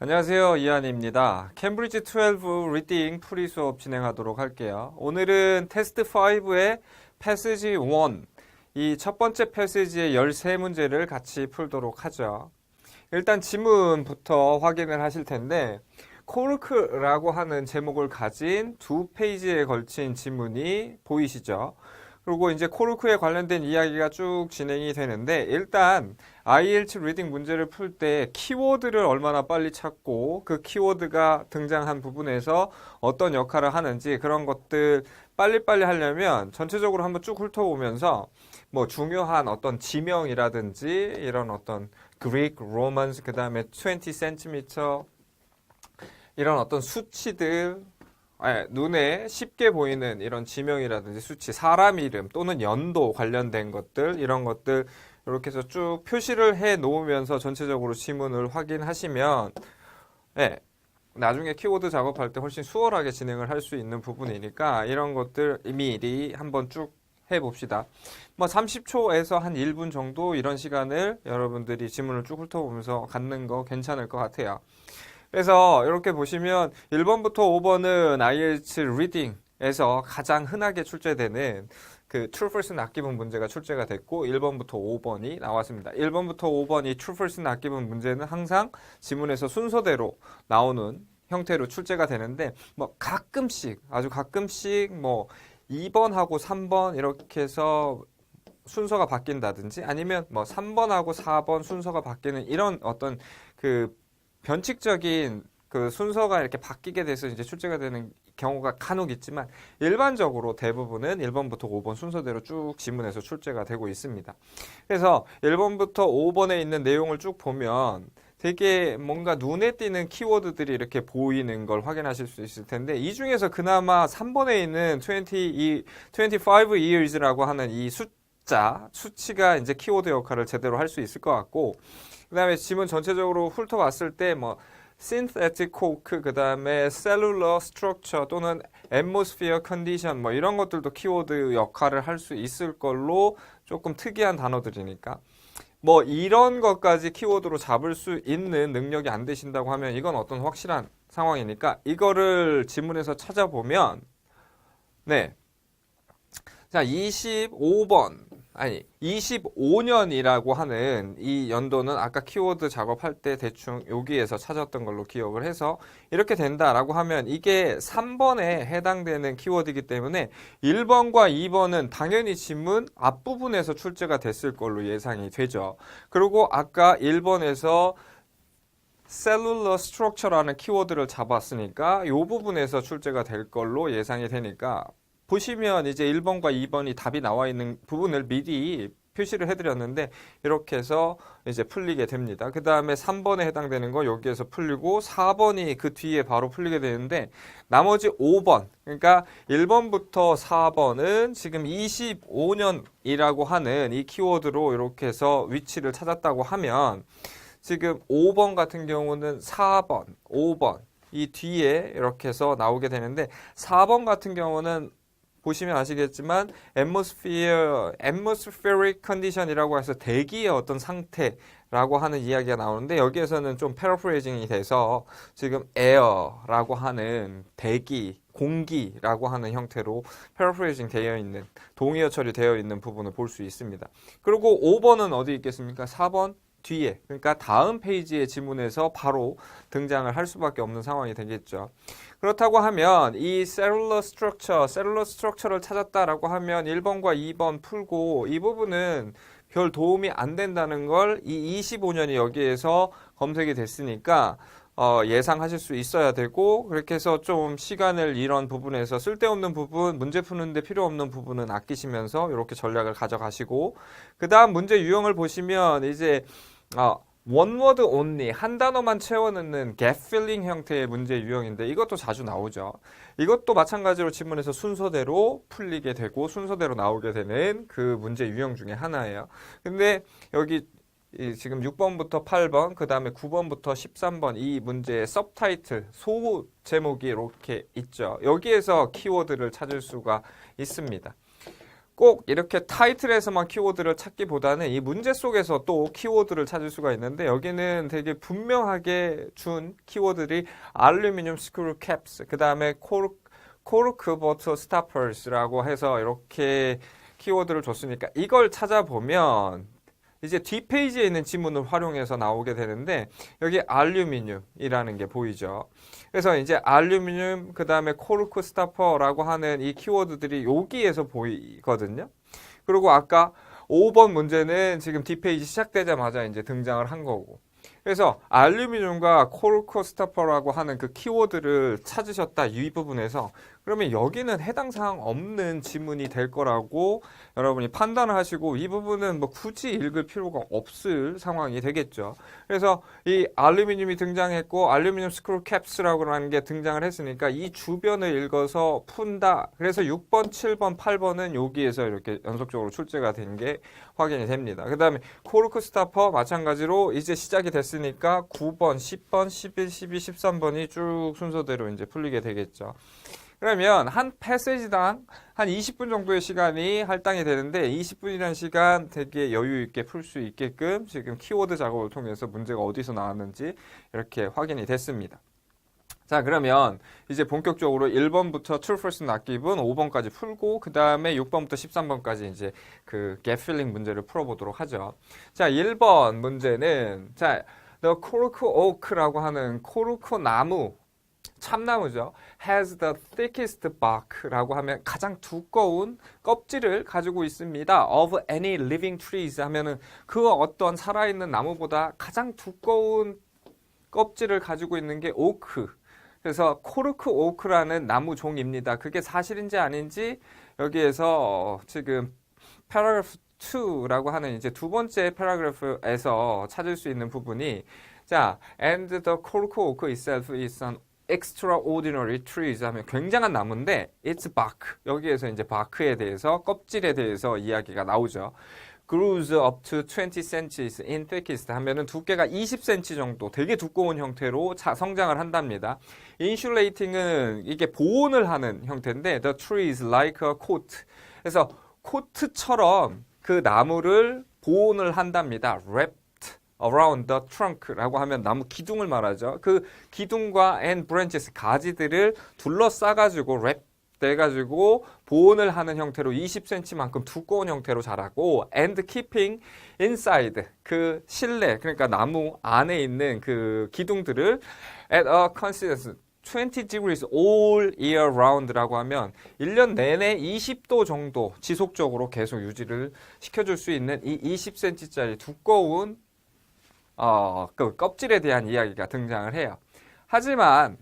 안녕하세요. 이한입니다. 캠브리지 12 리딩 프리 수업 진행하도록 할게요. 오늘은 테스트 5의 패시지 1, 이 첫 번째 패시지의 13문제를 같이 풀도록 하죠. 일단 지문부터 확인을 하실 텐데, 코르크라고 하는 제목을 가진 두 페이지에 걸친 지문이 보이시죠? 그리고 이제 코르크에 관련된 이야기가 쭉 진행이 되는데 일단 IELTS 리딩 문제를 풀 때 키워드를 얼마나 빨리 찾고 그 키워드가 등장한 부분에서 어떤 역할을 하는지 그런 것들 빨리빨리 하려면 전체적으로 한번 쭉 훑어보면서 뭐 중요한 어떤 지명이라든지 이런 어떤 그릭, 로만스, 그 다음에 20cm 이런 어떤 수치들 아, 눈에 쉽게 보이는 이런 지명이라든지 수치, 사람 이름 또는 연도 관련된 것들, 이런 것들 이렇게 해서 쭉 표시를 해 놓으면서 전체적으로 지문을 확인하시면, 예, 나중에 키워드 작업할 때 훨씬 수월하게 진행을 할 수 있는 부분이니까 이런 것들 미리 한번 쭉 해봅시다. 뭐 30초에서 한 1분 정도 이런 시간을 여러분들이 지문을 쭉 훑어보면서 갖는 거 괜찮을 것 같아요. 그래서 이렇게 보시면 1번부터 5번은 IELTS 리딩에서 가장 흔하게 출제되는 그 true false 낚기분 문제가 출제가 됐고 1번부터 5번이 나왔습니다. 1번부터 5번이 true false 낚기분 문제는 항상 지문에서 순서대로 나오는 형태로 출제가 되는데 뭐 가끔씩 아주 가끔씩 뭐 2번하고 3번 이렇게 해서 순서가 바뀐다든지 아니면 뭐 3번하고 4번 순서가 바뀌는 이런 어떤 그 변칙적인 그 순서가 이렇게 바뀌게 돼서 이제 출제가 되는 경우가 간혹 있지만 일반적으로 대부분은 1번부터 5번 순서대로 쭉 지문에서 출제가 되고 있습니다. 그래서 1번부터 5번에 있는 내용을 쭉 보면 되게 뭔가 눈에 띄는 키워드들이 이렇게 보이는 걸 확인하실 수 있을 텐데 이 중에서 그나마 3번에 있는 20, 25 years라고 하는 이 숫자, 수치가 이제 키워드 역할을 제대로 할 수 있을 것 같고 그 다음에 지문 전체적으로 훑어봤을 때뭐 synthetic coke, 그 다음에 cellular structure 또는 atmosphere condition 뭐 이런 것들도 키워드 역할을 할 수 있을 걸로 조금 특이한 단어들이니까 뭐 이런 것까지 키워드로 잡을 수 있는 능력이 안 되신다고 하면 이건 어떤 확실한 상황이니까 이거를 지문에서 찾아보면 네. 자, 25번 아니 25년이라고 하는 이 연도는 아까 키워드 작업할 때 대충 여기에서 찾았던 걸로 기억을 해서 이렇게 된다라고 하면 이게 3번에 해당되는 키워드이기 때문에 1번과 2번은 당연히 지문 앞부분에서 출제가 됐을 걸로 예상이 되죠. 그리고 아까 1번에서 셀룰러 스트럭처라는 키워드를 잡았으니까 이 부분에서 출제가 될 걸로 예상이 되니까 보시면 이제 1번과 2번이 답이 나와 있는 부분을 미리 표시를 해드렸는데 이렇게 해서 이제 풀리게 됩니다. 그 다음에 3번에 해당되는 거 여기에서 풀리고 4번이 그 뒤에 바로 풀리게 되는데 나머지 5번 그러니까 1번부터 4번은 지금 25년이라고 하는 이 키워드로 이렇게 해서 위치를 찾았다고 하면 지금 5번 같은 경우는 4번, 5번 이 뒤에 이렇게 해서 나오게 되는데 4번 같은 경우는 보시면 아시겠지만 atmosphere, atmospheric condition이라고 해서 대기의 어떤 상태 라고 하는 이야기가 나오는데 여기에서는 좀 패러프레이징이 돼서 지금 air라고 하는 대기 공기라고 하는 형태로 패러프레이징 되어 있는 동의어 처리되어 있는 부분을 볼 수 있습니다. 그리고 5번은 어디 있겠습니까? 4번 뒤에 그러니까 다음 페이지의 지문에서 바로 등장을 할 수밖에 없는 상황이 되겠죠. 그렇다고 하면 이 cellular structure, cellular structure를 찾았다라고 하면 1번과 2번 풀고 이 부분은 별 도움이 안 된다는 걸 이 25년이 여기에서 검색이 됐으니까 어, 예상하실 수 있어야 되고 그렇게 해서 좀 시간을 이런 부분에서 쓸데없는 부분, 문제 푸는데 필요 없는 부분은 아끼시면서 이렇게 전략을 가져가시고 그 다음 문제 유형을 보시면 이제 어, 원워드 온리 한 단어만 채워 넣는 gap filling 형태의 문제 유형인데 이것도 자주 나오죠. 이것도 마찬가지로 지문에서 순서대로 풀리게 되고 순서대로 나오게 되는 그 문제 유형 중에 하나예요. 근데 여기 이 지금 6번부터 8번, 그 다음에 9번부터 13번 이 문제의 서브타이틀, 소 제목이 이렇게 있죠. 여기에서 키워드를 찾을 수가 있습니다. 꼭 이렇게 타이틀에서만 키워드를 찾기보다는 이 문제 속에서 또 키워드를 찾을 수가 있는데 여기는 되게 분명하게 준 키워드들이 알루미늄 스크류 캡스, 그 다음에 코르크, 버터 스타퍼스라고 해서 이렇게 키워드를 줬으니까 이걸 찾아보면 이제 뒷페이지에 있는 지문을 활용해서 나오게 되는데 여기 알루미늄이라는 게 보이죠. 그래서 이제 알루미늄 그다음에 코르크 스타퍼라고 하는 이 키워드들이 여기에서 보이거든요. 그리고 아까 5번 문제는 지금 뒷페이지 시작되자마자 이제 등장을 한 거고. 그래서 알루미늄과 코르크 스타퍼라고 하는 그 키워드를 찾으셨다 이 부분에서 그러면 여기는 해당 사항 없는 지문이 될 거라고 여러분이 판단을 하시고 이 부분은 뭐 굳이 읽을 필요가 없을 상황이 되겠죠. 그래서 이 알루미늄이 등장했고 알루미늄 스크루 캡스라고 하는 게 등장을 했으니까 이 주변을 읽어서 푼다. 그래서 6번, 7번, 8번은 여기에서 이렇게 연속적으로 출제가 된 게 확인이 됩니다. 그 다음에 코르크 스타퍼 마찬가지로 이제 시작이 됐으니까 9번, 10번, 11, 12, 13번이 쭉 순서대로 이제 풀리게 되겠죠. 그러면 한 패세지당 한 20분 정도의 시간이 할당이 되는데 20분이라는 시간 되게 여유 있게 풀 수 있게끔 지금 키워드 작업을 통해서 문제가 어디서 나왔는지 이렇게 확인이 됐습니다. 자, 그러면 이제 본격적으로 1번부터 true false not given 5번까지 풀고 그 다음에 6번부터 13번까지 이제 그 gap filling 문제를 풀어보도록 하죠. 자, 1번 문제는 자, the cork oak라고 하는 코르크 나무 참나무죠. has the thickest bark라고 하면 가장 두꺼운 껍질을 가지고 있습니다. of any living trees 하면은 그 어떤 살아있는 나무보다 가장 두꺼운 껍질을 가지고 있는 게 오크. 그래서 코르크 오크라는 나무 종입니다. 그게 사실인지 아닌지 여기에서 지금 paragraph 2라고 하는 이제 두 번째 패러그래프에서 찾을 수 있는 부분이 자, and the cork oak itself is an extraordinary trees 하면 굉장한 나무인데 it's bark 여기에서 이제 바크에 대해서 껍질에 대해서 이야기가 나오죠. grows up to 20 cm in thickest 하면은 두께가 20cm 정도 되게 두꺼운 형태로 자, 성장을 한답니다. insulating은 이게 보온을 하는 형태인데 the tree is like a coat 그래서 코트처럼 그 나무를 보온을 한답니다. wrapped around the trunk라고 하면 나무 기둥을 말하죠. 그 기둥과 and branches 가지들을 둘러싸 가지고 랩 돼가지고 보온을 하는 형태로 20cm만큼 두꺼운 형태로 자라고 and keeping inside 그 실내 그러니까 나무 안에 있는 그 기둥들을 at a constant 20 degrees all year round라고 하면 1년 내내 20도 정도 지속적으로 계속 유지를 시켜줄 수 있는 이 20cm짜리 두꺼운 어, 그 껍질에 대한 이야기가 등장을 해요. 하지만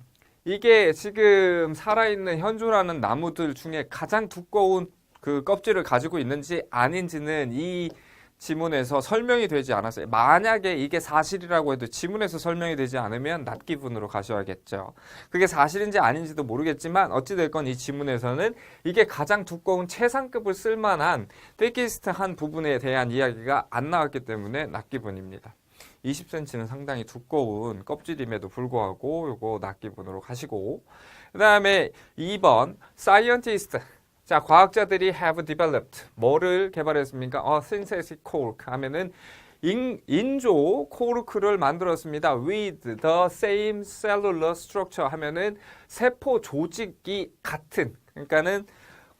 이게 지금 살아있는 현존하는 나무들 중에 가장 두꺼운 그 껍질을 가지고 있는지 아닌지는 이 지문에서 설명이 되지 않았어요. 만약에 이게 사실이라고 해도 지문에서 설명이 되지 않으면 낮 기분으로 가셔야겠죠. 그게 사실인지 아닌지도 모르겠지만 어찌됐건 이 지문에서는 이게 가장 두꺼운 최상급을 쓸만한 테키스트한 부분에 대한 이야기가 안 나왔기 때문에 낮 기분입니다. 20cm는 상당히 두꺼운 껍질임에도 불구하고 요거 낮 기분으로 가시고 그 다음에 2번 scientist 자 과학자들이 have developed 뭐를 개발했습니까? 어, synthetic cork 하면은 인, 인조 코르크를 만들었습니다. with the same cellular structure 하면은 세포 조직이 같은 그러니까는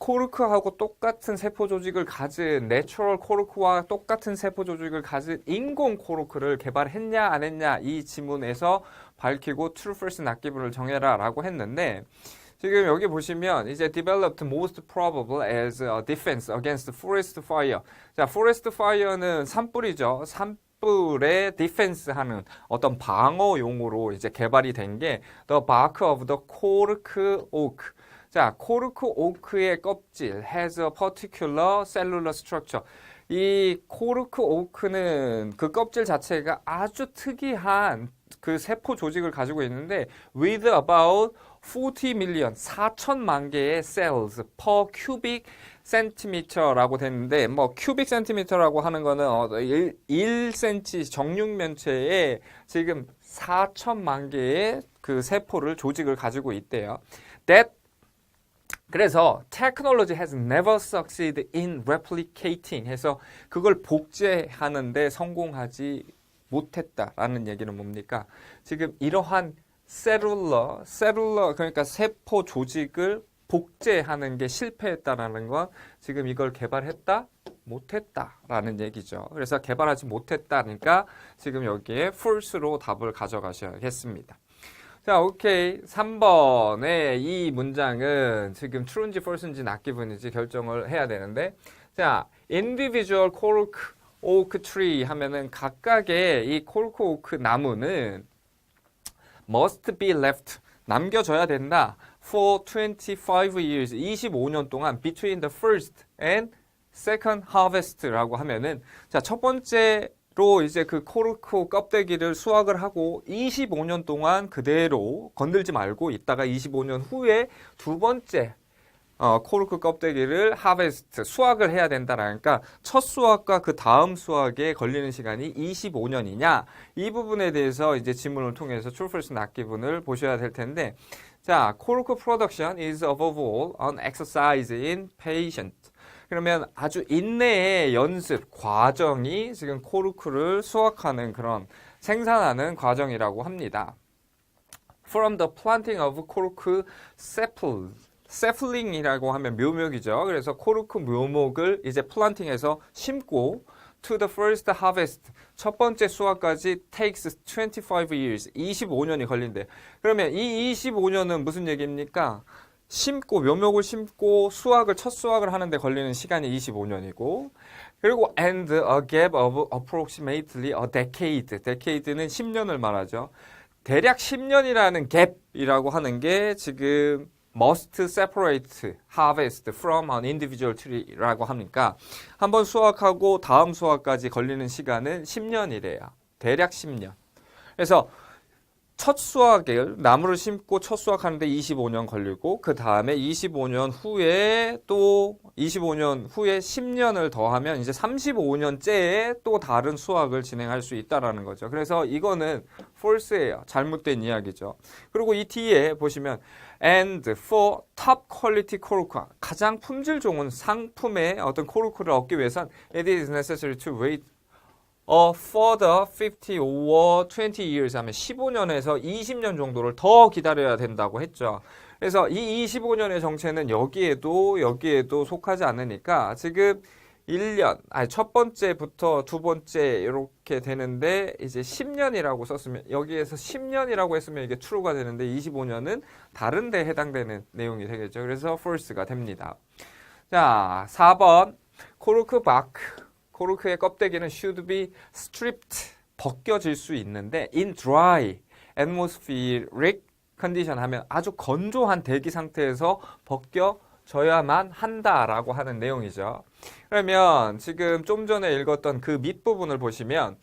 코르크하고 똑같은 세포 조직을 가진 내추럴 코르크와 똑같은 세포 조직을 가진 인공 코르크를 개발했냐 안 했냐 이 지문에서 밝히고 true false given을 정해라라고 했는데 지금 여기 보시면 이제 developed most probable as a defense against forest fire. 자, forest fire는 산불이죠. 산불에 디펜스 하는 어떤 방어 용으로 이제 개발이 된 게 the bark of the cork oak. 자, 코르크 오크의 껍질 has a particular cellular structure. 이 코르크 오크는 그 껍질 자체가 아주 특이한 그 세포 조직을 가지고 있는데 with about 40 million 4천만 개의 cells per cubic centimeter라고 됐는데 뭐 cubic centimeter라고 하는 거는 어, 1, 1cm 정육 면체에 지금 4천만 개의 그 세포를 조직을 가지고 있대요. That 그래서 technology has never succeeded in replicating 해서 그걸 복제하는데 성공하지 못했다라는 얘기는 뭡니까? 지금 이러한 셀룰러, 셀룰러 그러니까 세포 조직을 복제하는 게 실패했다라는 건 지금 이걸 개발했다 못했다라는 얘기죠. 그래서 개발하지 못했다니까 지금 여기에 false로 답을 가져가셔야겠습니다. 자, 오케이. 3번의 이 문장은 지금 true인지 false인지 낫기분인지 결정을 해야 되는데 자, individual cork oak tree 하면은 각각의 이 cork oak 나무는 must be left 남겨져야 된다 for 25 years 25년 동안 between the first and second harvest라고 하면은 자 첫 번째 로 이제 그 코르크 껍데기를 수확을 하고 25년 동안 그대로 건들지 말고 있다가 25년 후에 두 번째 어, 코르크 껍데기를 하베스트 수확을 해야 된다라니까 첫 수확과 그 다음 수확에 걸리는 시간이 25년이냐. 이 부분에 대해서 이제 지문을 통해서 true/false 낫기분을 보셔야 될 텐데 자 코르크 production is above all an exercise in patience 그러면 아주 인내의 연습 과정이 지금 코르크를 수확하는 그런 생산하는 과정이라고 합니다. From the planting of cork saplings 세플링이라고 하면 묘목이죠. 그래서 코르크 묘목을 이제 플란팅해서 심고 to the first harvest 첫 번째 수확까지 takes 25 years 25년이 걸린대. 그러면 이 25년은 무슨 얘기입니까? 심고 묘목을 심고 수확을 첫 수확을 하는데 걸리는 시간이 25년이고 그리고 and a gap of approximately a decade. decade는 10년을 말하죠. 대략 10년이라는 갭이라고 하는 게 지금 must separate harvest from an individual tree라고 합니까? 한 번 수확하고 다음 수확까지 걸리는 시간은 10년이래요. 대략 10년. 그래서 첫 수확을 나무를 심고 첫 수확하는데 25년 걸리고 그 다음에 25년 후에 또 25년 후에 10년을 더하면 이제 35년째에 또 다른 수확을 진행할 수 있다라는 거죠. 그래서 이거는 false예요. 잘못된 이야기죠. 그리고 이 뒤에 보시면 and for top quality cork 가장 품질 좋은 상품의 어떤 코르크를 얻기 위해선 it is necessary to wait 어, further 50 or 20 years 하면 15년에서 20년 정도를 더 기다려야 된다고 했죠. 그래서 이 25년의 정체는 여기에도 여기에도 속하지 않으니까 지금 1년, 아니 첫 번째부터 두 번째 이렇게 되는데 이제 10년이라고 썼으면 여기에서 10년이라고 했으면 이게 true가 되는데 25년은 다른 데 해당되는 내용이 되겠죠. 그래서 false가 됩니다. 자, 4번 코르크 바크 코르크의 껍데기는 should be stripped 벗겨질 수 있는데 in dry atmospheric condition 하면 아주 건조한 대기 상태에서 벗겨져야만 한다라고 하는 내용이죠. 그러면 지금 좀 전에 읽었던 그 밑부분을 보시면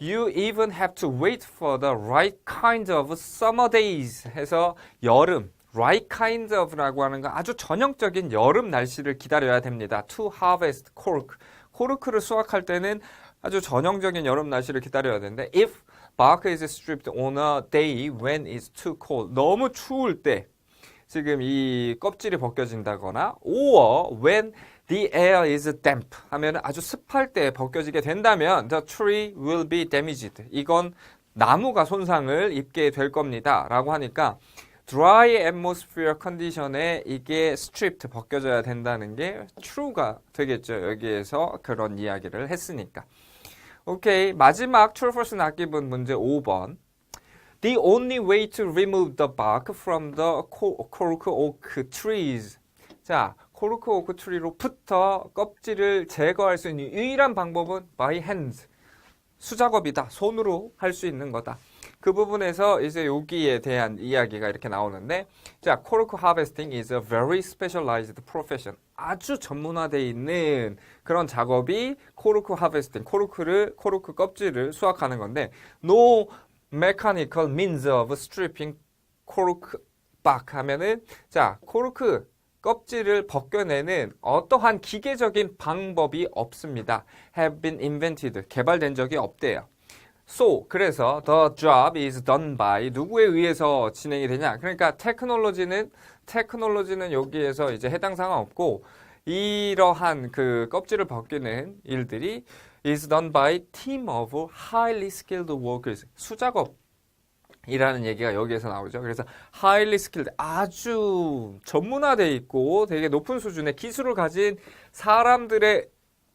You even have to wait for the right kind of summer days 해서 여름 right kind of라고 하는 건 아주 전형적인 여름 날씨를 기다려야 됩니다. To harvest cork. 코르크를 수확할 때는 아주 전형적인 여름 날씨를 기다려야 되는데 if bark is stripped on a day when it's too cold 너무 추울 때 지금 이 껍질이 벗겨진다거나 or when the air is damp 하면 아주 습할 때 벗겨지게 된다면 the tree will be damaged. 이건 나무가 손상을 입게 될 겁니다. 라고 하니까 dry atmosphere 컨디션에 이게 stripped 벗겨져야 된다는 게 true가 되겠죠. 여기에서 그런 이야기를 했으니까. 오케이. 마지막 true false 낫기분 문제 5번. The only way to remove the bark from the cork oak trees. 자, 코르크 오크 트리로부터 껍질을 제거할 수 있는 유일한 방법은 by hands. 수작업이다. 손으로 할 수 있는 거다. 그 부분에서 이제 여기에 대한 이야기가 이렇게 나오는데 자, 코르크 하베스팅 is a very specialized profession. 아주 전문화되어 있는 그런 작업이 코르크 하베스팅, 코르크를 코르크 껍질을 수확하는 건데 no mechanical means of stripping 코르크 bark 하면은 자, 코르크 껍질을 벗겨내는 어떠한 기계적인 방법이 없습니다. have been invented. 개발된 적이 없대요. So, 그래서 the job is done by 누구에 의해서 진행이 되냐? 그러니까 테크놀로지는 테크놀로지는 여기에서 이제 해당 사항 없고 이러한 그 껍질을 벗기는 일들이 is done by team of highly skilled workers. 수작업 이라는 얘기가 여기에서 나오죠. 그래서 highly skilled 아주 전문화돼 있고 되게 높은 수준의 기술을 가진 사람들의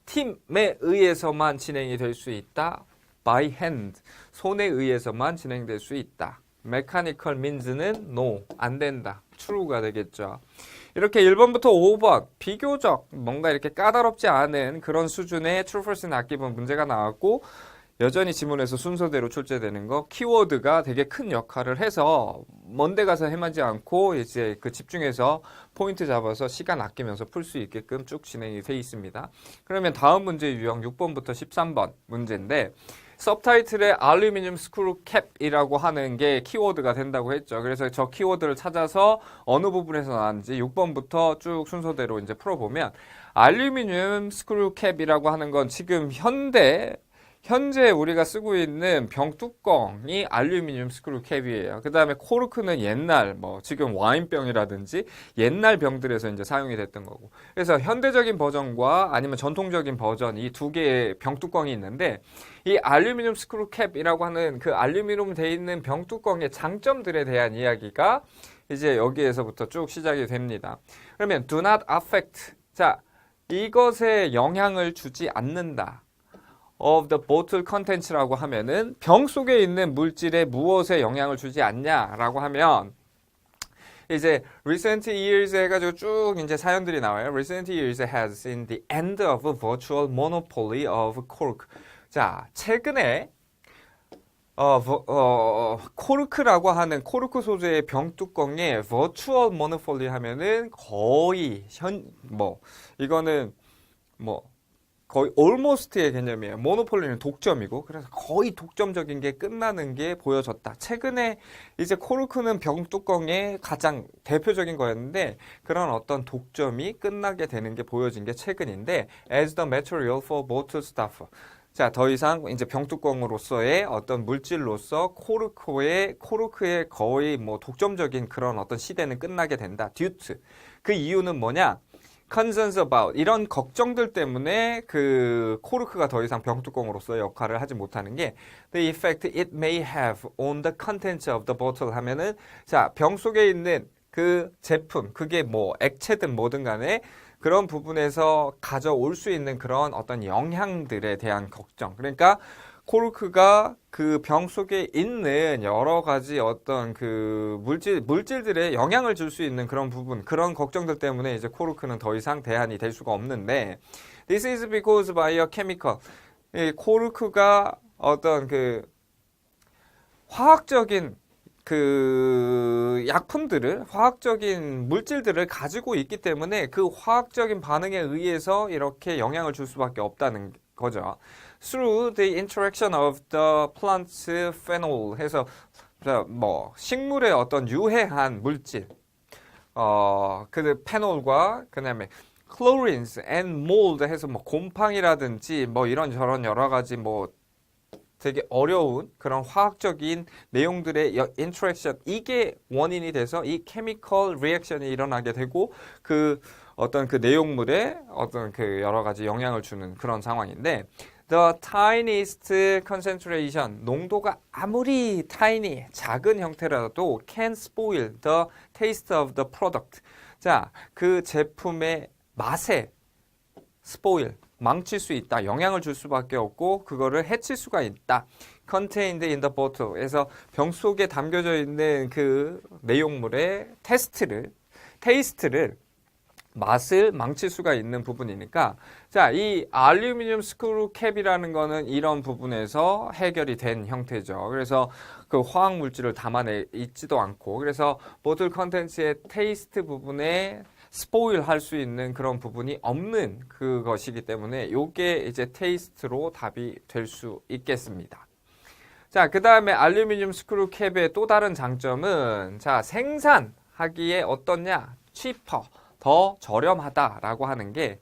팀에 의해서만 진행이 될 수 있다. By hand 손에 의해서만 진행될 수 있다. mechanical means는 no 안 된다. true가 되겠죠. 이렇게 1번부터 5번 비교적 뭔가 이렇게 까다롭지 않은 그런 수준의 true false 낚기분 문제가 나왔고 여전히 지문에서 순서대로 출제되는 거 키워드가 되게 큰 역할을 해서 먼데 가서 헤매지 않고 이제 그 집중해서 포인트 잡아서 시간 아끼면서 풀 수 있게끔 쭉 진행이 돼 있습니다. 그러면 다음 문제 유형 6번부터 13번 문제인데 서브타이틀에 알루미늄 스크루 캡이라고 하는 게 키워드가 된다고 했죠. 그래서 저 키워드를 찾아서 어느 부분에서 나왔는지 6번부터 쭉 순서대로 이제 풀어보면 알루미늄 스크루 캡이라고 하는 건 지금 현대 현재 우리가 쓰고 있는 병뚜껑이 알루미늄 스크루 캡이에요. 그 다음에 코르크는 옛날, 뭐, 지금 와인병이라든지 옛날 병들에서 이제 사용이 됐던 거고. 그래서 현대적인 버전과 아니면 전통적인 버전 이 두 개의 병뚜껑이 있는데 이 알루미늄 스크루 캡이라고 하는 그 알루미늄 돼 있는 병뚜껑의 장점들에 대한 이야기가 이제 여기에서부터 쭉 시작이 됩니다. 그러면 do not affect. 자, 이것에 영향을 주지 않는다. Of the bottle content라고 하면은 병 속에 있는 물질에 무엇에 영향을 주지 않냐라고 하면 이제 recent years 해가지고 쭉 이제 사연들이 나와요. recent years has seen the end of a virtual monopoly of cork. 자, 최근에 어, 버- 어, 코르크라고 하는 코르크 소재의 병뚜껑에 virtual monopoly 하면은 거의 현, 뭐, 이거는 뭐, 거의 almost의 개념이에요. 모노폴리는 독점이고 그래서 거의 독점적인 게 끝나는 게 보여졌다. 최근에 이제 코르크는 병뚜껑의 가장 대표적인 거였는데 그런 어떤 독점이 끝나게 되는 게 보여진 게 최근인데 as the material for bottle stuffer. 자, 더 이상 이제 병뚜껑으로서의 어떤 물질로서 코르크의 코르크의 거의 뭐 독점적인 그런 어떤 시대는 끝나게 된다. 듀트. 그 이유는 뭐냐? Concerns about 이런 걱정들 때문에 그 코르크가 더 이상 병뚜껑으로서의 역할을 하지 못하는 게 the effect it may have on the contents of the bottle 하면은 자, 병 속에 있는 그 제품, 그게 뭐 액체든 뭐든 간에 그런 부분에서 가져올 수 있는 그런 어떤 영향들에 대한 걱정. 그러니까 코르크가 그 병 속에 있는 여러 가지 어떤 그 물질, 물질들에 영향을 줄 수 있는 그런 부분, 그런 걱정들 때문에 이제 코르크는 더 이상 대안이 될 수가 없는데, this is because by a chemical. 이 코르크가 어떤 그 화학적인 그 약품들을 화학적인 물질들을 가지고 있기 때문에 그 화학적인 반응에 의해서 이렇게 영향을 줄 수밖에 없다는 거죠. Through the interaction of the plant's phenol 해서 자, 뭐 식물의 어떤 유해한 물질. 어그 페놀과 그다음에 chlorines and mold 해서 뭐 곰팡이라든지 뭐 이런 저런 여러 가지 뭐 되게 어려운 그런 화학적인 내용들의 인터랙션 이게 원인이 돼서 이 케미컬 리액션이 일어나게 되고 그 어떤 그 내용물에 어떤 그 여러 가지 영향을 주는 그런 상황인데 the tiniest concentration 농도가 아무리 tiny 작은 형태라도 can spoil the taste of the product 자 그 제품의 맛에 spoil 망칠 수 있다. 영향을 줄 수밖에 없고 그거를 해칠 수가 있다. contained in the bottle에서 병 속에 담겨져 있는 그 내용물의 테스트를 테이스트를 맛을 망칠 수가 있는 부분이니까 자, 이 알루미늄 스크루 캡이라는 거는 이런 부분에서 해결이 된 형태죠. 그래서 그 화학 물질을 담아내 있지도 않고 그래서 보틀 컨텐츠의 테이스트 부분에 스포일 할 수 있는 그런 부분이 없는 그것이기 때문에 요게 이제 테이스트로 답이 될 수 있겠습니다. 자, 그 다음에 알루미늄 스크루 캡의 또 다른 장점은 자, 생산하기에 어떻냐? cheaper, 더 저렴하다라고 하는 게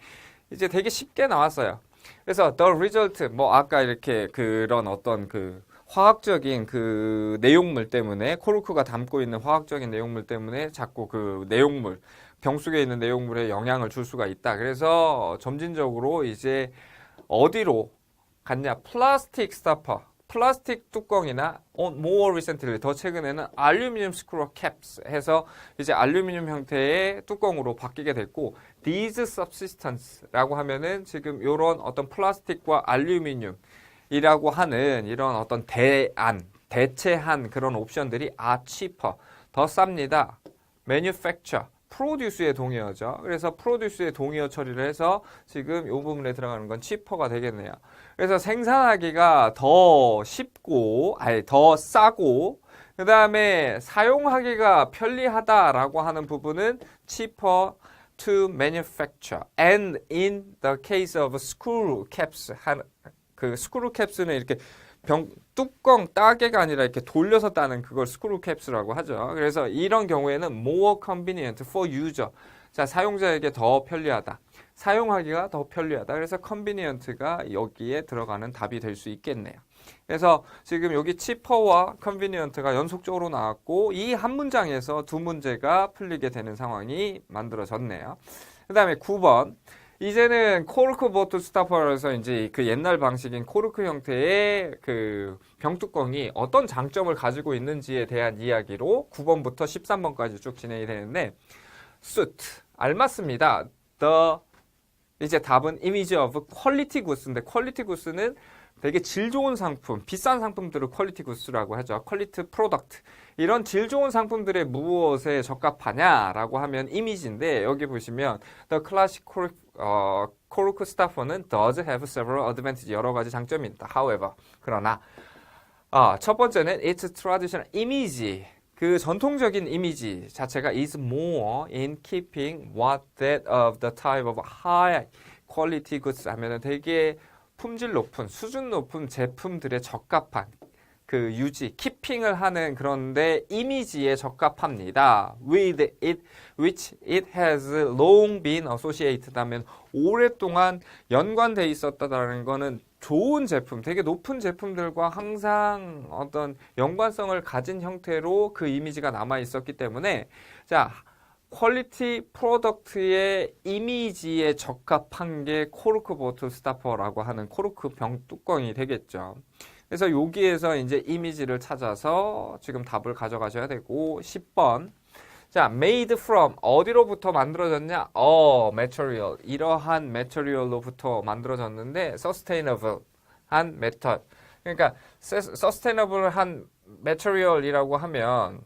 이제 되게 쉽게 나왔어요. 그래서 the result 뭐 아까 이렇게 그런 어떤 그 화학적인 그 내용물 때문에 코르크가 담고 있는 화학적인 내용물 때문에 자꾸 그 내용물 병 속에 있는 내용물에 영향을 줄 수가 있다. 그래서 점진적으로 이제 어디로 갔냐? 플라스틱 스타퍼, 플라스틱 뚜껑이나 on more recently 더 최근에는 알루미늄 스크루 캡스 해서 이제 알루미늄 형태의 뚜껑으로 바뀌게 됐고 these substance라고 하면은 지금 이런 어떤 플라스틱과 알루미늄이라고 하는 이런 어떤 대안, 대체한 그런 옵션들이 are cheaper 더 쌉니다. manufacture 프로듀스의 동의어죠. 그래서 프로듀스의 동의어 처리를 해서 지금 이 부분에 들어가는 건 치퍼가 되겠네요. 그래서 생산하기가 더 쉽고, 아니, 더 싸고, 그 다음에 사용하기가 편리하다라고 하는 부분은 cheaper to manufacture. And in the case of screw caps, 한, 그 스크루 캡스는 이렇게 병 뚜껑 따개가 아니라 이렇게 돌려서 따는 그걸 스크루 캡스라고 하죠. 그래서 이런 경우에는 more convenient for user. 자, 사용자에게 더 편리하다. 사용하기가 더 편리하다. 그래서 convenient가 여기에 들어가는 답이 될 수 있겠네요. 그래서 지금 여기 cheaper와 convenient가 연속적으로 나왔고 이 한 문장에서 두 문제가 풀리게 되는 상황이 만들어졌네요. 그 다음에 9번. 이제는 코르크 보트 스타퍼에서 이제 그 옛날 방식인 코르크 형태의 그 병뚜껑이 어떤 장점을 가지고 있는지에 대한 이야기로 9번부터 13번까지 쭉 진행이 되는데 suit 알맞습니다. the 이제 답은 image of quality goods인데 quality goods는 되게 질 좋은 상품, 비싼 상품들을 퀄리티 구스라고 하죠. 퀄리티 프로덕트. 이런 질 좋은 상품들의 무엇에 적합하냐라고 하면 이미지인데 여기 보시면 the classic cork, 어, cork stuffer는 does have several advantages 여러 가지 장점이 있다. However, 그러나 아, 첫 번째는 its traditional image 그 전통적인 이미지 자체가 is more in keeping what that of the type of high quality goods 하면은 되게 품질 높은 수준 높은 제품들에 적합한 그 유지, 키핑을 하는 그런데 이미지에 적합합니다. With it, which it has long been associated 하면 오랫동안 연관돼 있었다라는 거는 좋은 제품, 되게 높은 제품들과 항상 어떤 연관성을 가진 형태로 그 이미지가 남아 있었기 때문에 자, 퀄리티 프로덕트의 이미지에 적합한 게 코르크 보틀 스타퍼라고 하는 코르크 병 뚜껑이 되겠죠. 그래서 여기에서 이제 이미지를 찾아서 지금 답을 가져가셔야 되고 10번 자, made from 어디로부터 만들어졌냐? 어, material. 이러한 material로부터 만들어졌는데 sustainable 한 method. 그러니까 sustainable 한 material이라고 하면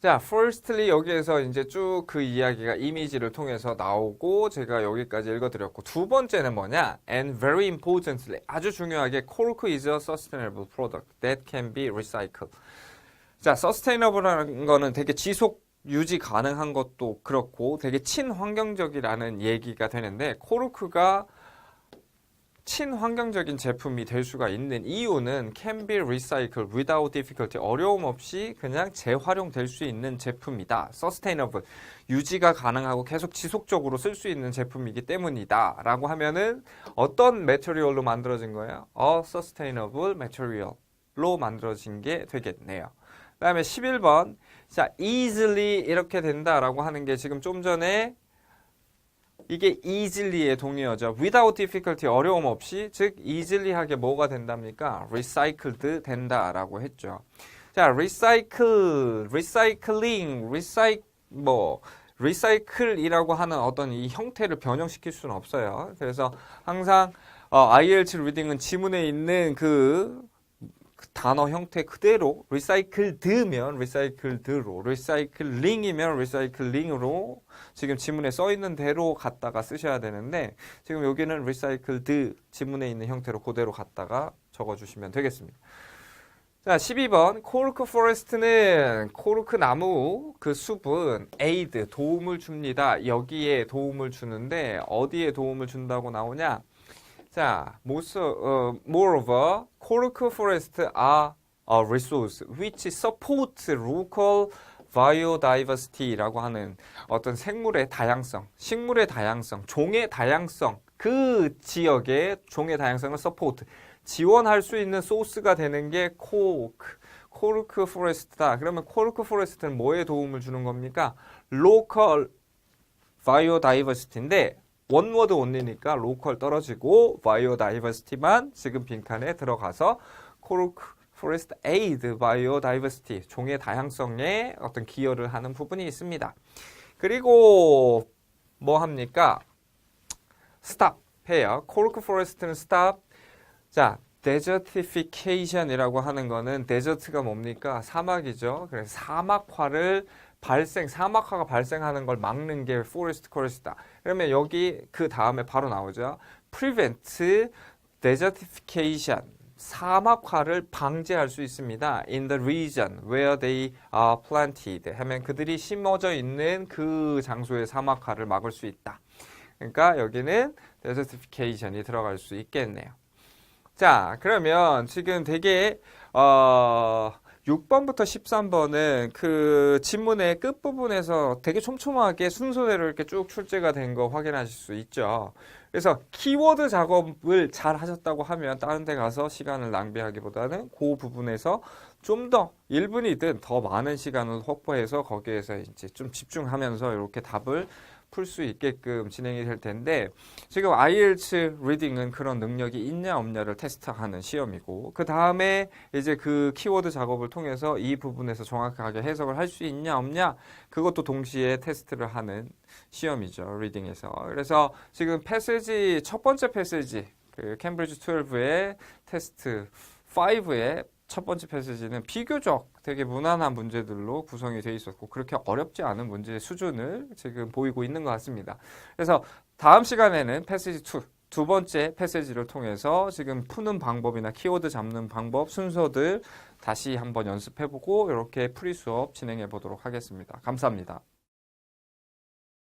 자, firstly 여기에서 이제 쭉 그 이야기가 이미지를 통해서 나오고 제가 여기까지 읽어드렸고 두 번째는 뭐냐? And very importantly 아주 중요하게 cork is a sustainable product that can be recycled. 자, sustainable라는 거는 되게 지속 유지 가능한 것도 그렇고 되게 친환경적이라는 얘기가 되는데 코르크가 친환경적인 제품이 될 수가 있는 이유는 can be recycled without difficulty 어려움 없이 그냥 재활용될 수 있는 제품이다. sustainable 유지가 가능하고 계속 지속적으로 쓸 수 있는 제품이기 때문이다. 라고 하면은 어떤 매터리얼로 만들어진 거예요? a sustainable material로 만들어진 게 되겠네요. 그 다음에 11번 자 easily 이렇게 된다라고 하는 게 지금 좀 전에 이게 easily의 동의어죠. without difficulty 어려움 없이 즉 easily하게 뭐가 된답니까? recycled 된다라고 했죠. 자, recycle, recycling, recycle 뭐 recycle이라고 하는 어떤 이 형태를 변형시킬 수는 없어요. 그래서 항상 어, IELTS 리딩은 지문에 있는 그 그 단어 형태 그대로 recycled면 recycled로, recycling이면 recycling으로 지금 지문에 써 있는 대로 갖다가 쓰셔야 되는데 지금 여기는 recycled 지문에 있는 형태로 그대로 갖다가 적어 주시면 되겠습니다. 자, 12번 코르크 포레스트는 코르크 나무 그 숲은 aid 도움을 줍니다. 여기에 도움을 주는데 어디에 도움을 준다고 나오냐? 자, most, uh, moreover, cork forests are a resource which support local biodiversity라고 하는 어떤 생물의 다양성, 식물의 다양성, 종의 다양성, 그 지역의 종의 다양성을 support, 지원할 수 있는 소스가 되는 게 코크, 코르크 포레스트다. 그러면 코르크 포레스트는 뭐에 도움을 주는 겁니까? 로컬 바이오다이버시티인데 원워드 온리니까 로컬 떨어지고 바이오 다이버시티만 지금 빈칸에 들어가서 코르크 포레스트 에이드 바이오 다이버시티 종의 다양성에 어떤 기여를 하는 부분이 있습니다. 그리고 뭐 합니까? 스탑 해요. 코르크 포레스트는 스탑. 자, 데저티피케이션이라고 하는 거는 데저트가 뭡니까? 사막이죠. 그래서 사막화를 발생, 사막화가 발생하는 걸 막는 게 포레스트 코레스트다. 그러면 여기 그 다음에 바로 나오죠. prevent desertification. 사막화를 방지할 수 있습니다. In the region where they are planted. 하면 그들이 심어져 있는 그 장소의 사막화를 막을 수 있다. 그러니까 여기는 desertification이 들어갈 수 있겠네요. 자, 그러면 지금 되게 어 6번부터 13번은 그 지문의 끝부분에서 되게 촘촘하게 순서대로 이렇게 쭉 출제가 된 거 확인하실 수 있죠. 그래서 키워드 작업을 잘 하셨다고 하면 다른 데 가서 시간을 낭비하기보다는 그 부분에서 좀 더 1분이든 더 많은 시간을 확보해서 거기에서 이제 좀 집중하면서 이렇게 답을 풀 수 있게끔 진행이 될 텐데 지금 IELTS 리딩은 그런 능력이 있냐 없냐를 테스트하는 시험이고 그 다음에 이제 그 키워드 작업을 통해서 이 부분에서 정확하게 해석을 할 수 있냐 없냐 그것도 동시에 테스트를 하는 시험이죠 리딩에서. 그래서 지금 패스지 첫 번째 패스지 그 캠브리지 12의 테스트 5의 첫 번째 패스지는 비교적 되게 무난한 문제들로 구성이 돼 있었고 그렇게 어렵지 않은 문제의 수준을 지금 보이고 있는 것 같습니다. 그래서 다음 시간에는 패스지 2, 두 번째 패스지를 통해서 지금 푸는 방법이나 키워드 잡는 방법 순서들 다시 한번 연습해보고 이렇게 프리 수업 진행해 보도록 하겠습니다. 감사합니다.